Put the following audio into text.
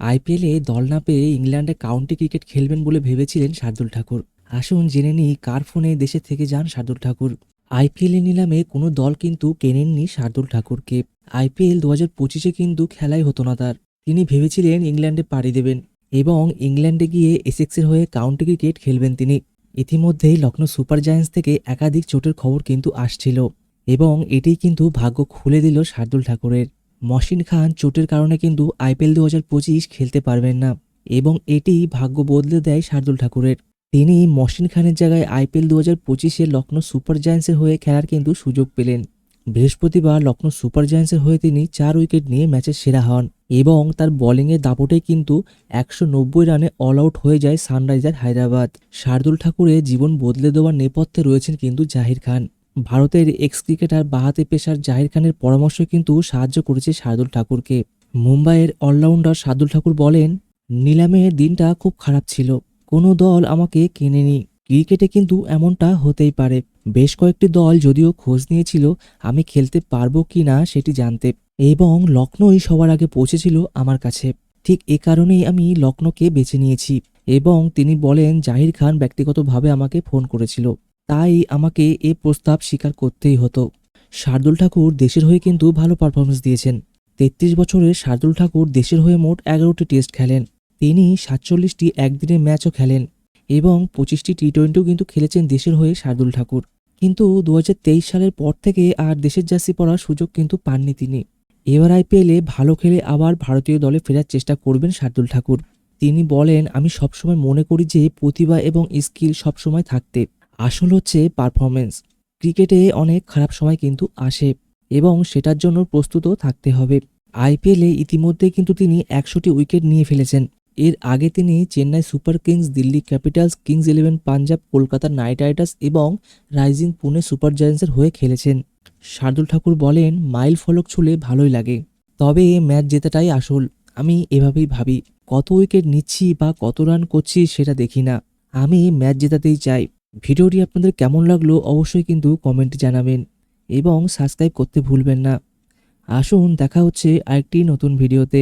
আইপিএলে দল না পেয়ে ইংল্যান্ডে কাউন্টি ক্রিকেট খেলবেন বলে ভেবেছিলেন শার্দুল ঠাকুর। আসুন জেনে নিই কার ফোনে দেশে থেকে যান শার্দুল ঠাকুর। আইপিএলে নিলামে কোনো দল কিন্তু কেনেননি শার্দুল ঠাকুরকে। আইপিএল দু হাজার পঁচিশে কিন্তু খেলাই হতো না তার। তিনি ভেবেছিলেন ইংল্যান্ডে পাড়ি দেবেন এবং ইংল্যান্ডে গিয়ে এসেক্সের হয়ে কাউন্টি ক্রিকেট খেলবেন তিনি। ইতিমধ্যেই লখনৌ সুপার জায়ান্টস থেকে একাধিক চোটের খবর কিন্তু আসছিল এবং এটি কিন্তু ভাগ্য খুলে দিল শার্দুল ঠাকুরের। মসিন খান চোটের কারণে কিন্তু আইপিএল দু হাজার পঁচিশ খেলতে পারবেন না এবং এটি ভাগ্য বদলে দেয় শার্দুল ঠাকুরের। তিনি মসিন খানের জায়গায় আইপিএল দু হাজার পঁচিশে লখনৌ সুপার জায়ান্টসের হয়ে খেলার কিন্তু সুযোগ পেলেন। বৃহস্পতিবার লখনৌ সুপার জায়ান্টসের হয়ে তিনি চার উইকেট নিয়ে ম্যাচের সেরা হন এবং তার বোলিংয়ের দাপটে কিন্তু একশো নব্বই রানে অল আউট হয়ে যায় সানরাইজার হায়দ্রাবাদ। শার্দুল ঠাকুরের জীবন বদলে দেওয়ার নেপথ্যে রয়েছেন কিন্তু জাহির খান। ভারতের এক্স ক্রিকেটার বাহাতে পেশার জাহির খানের পরামর্শ কিন্তু সাহায্য করেছে শার্দুল ঠাকুরকে। মুম্বাইয়ের অলরাউন্ডার শার্দুল ঠাকুর বলেন নিলামের দিনটা খুব খারাপ ছিল। কোনো দল আমাকে কেনেনি। ক্রিকেটে কিন্তু এমনটা হতেই পারে। বেশ কয়েকটি দল যদিও খোঁজ নিয়েছিল, আমি খেলতে পারব কি না সেটি জানতে। এবং লখনৌই সবার আগে পৌঁছেছিল আমার কাছে। ঠিক এ কারণেই আমি লখনৌকে বেছে নিয়েছি। এবং তিনি বলেন, জাহির খান ব্যক্তিগতভাবে আমাকে ফোন করেছিল। তাই আমাকে এ প্রস্তাব স্বীকার করতেই হতো। শার্দুল ঠাকুর দেশের হয়ে কিন্তু ভালো পারফরমেন্স দিয়েছেন। তেত্রিশ বছরের শার্দুল ঠাকুর দেশের হয়ে মোট এগারোটি টেস্ট খেলেন। তিনি সাতচল্লিশটি একদিনের ম্যাচও খেলেন এবং পঁচিশটি টি টোয়েন্টিও কিন্তু খেলেছেন দেশের হয়ে শার্দুল ঠাকুর। কিন্তু দু হাজার তেইশ সালের পর থেকে আর দেশের জার্সি পরার সুযোগ কিন্তু পাননি তিনি। এবার আইপিএলে ভালো খেলে আবার ভারতীয় দলে ফেরার চেষ্টা করবেন শার্দুল ঠাকুর। তিনি বলেন, আমি সবসময় মনে করি যে প্রতিভা এবং স্কিল সবসময় থাকতে। আসল হচ্ছে পারফরমেন্স ক্রিকেটে অনেক খারাপ সময় কিন্তু আসে এবং সেটার জন্য প্রস্তুতও থাকতে হবে। আইপিএলে ইতিমধ্যে কিন্তু তিনি একশোটি উইকেট নিয়ে ফেলেছেন। এর আগে তিনি Chennai Super Kings, Delhi Capitals, Kings Eleven, Punjab, Kolkata Knight Riders এবং রাইজিং পুনে সুপার জায়ান্টসের হয়ে খেলেছেন। শার্দুল ঠাকুর বলেন, মাইল ফলক ছুলে ভালোই লাগে, তবে ম্যাচ জেতাটাই আসল। আমি এভাবেই ভাবি, কত উইকেট নিচ্ছি বা কত রান করছি সেটা দেখি না। আমি ম্যাচ জেতাতেই চাই। ভিডিওটি আপনাদের কেমন লাগল অবশ্যই কিন্তু কমেন্টে জানাবেন এবং সাবস্ক্রাইব করতে ভুলবেন না। আসুন, দেখা হচ্ছে আরেকটি নতুন ভিডিওতে।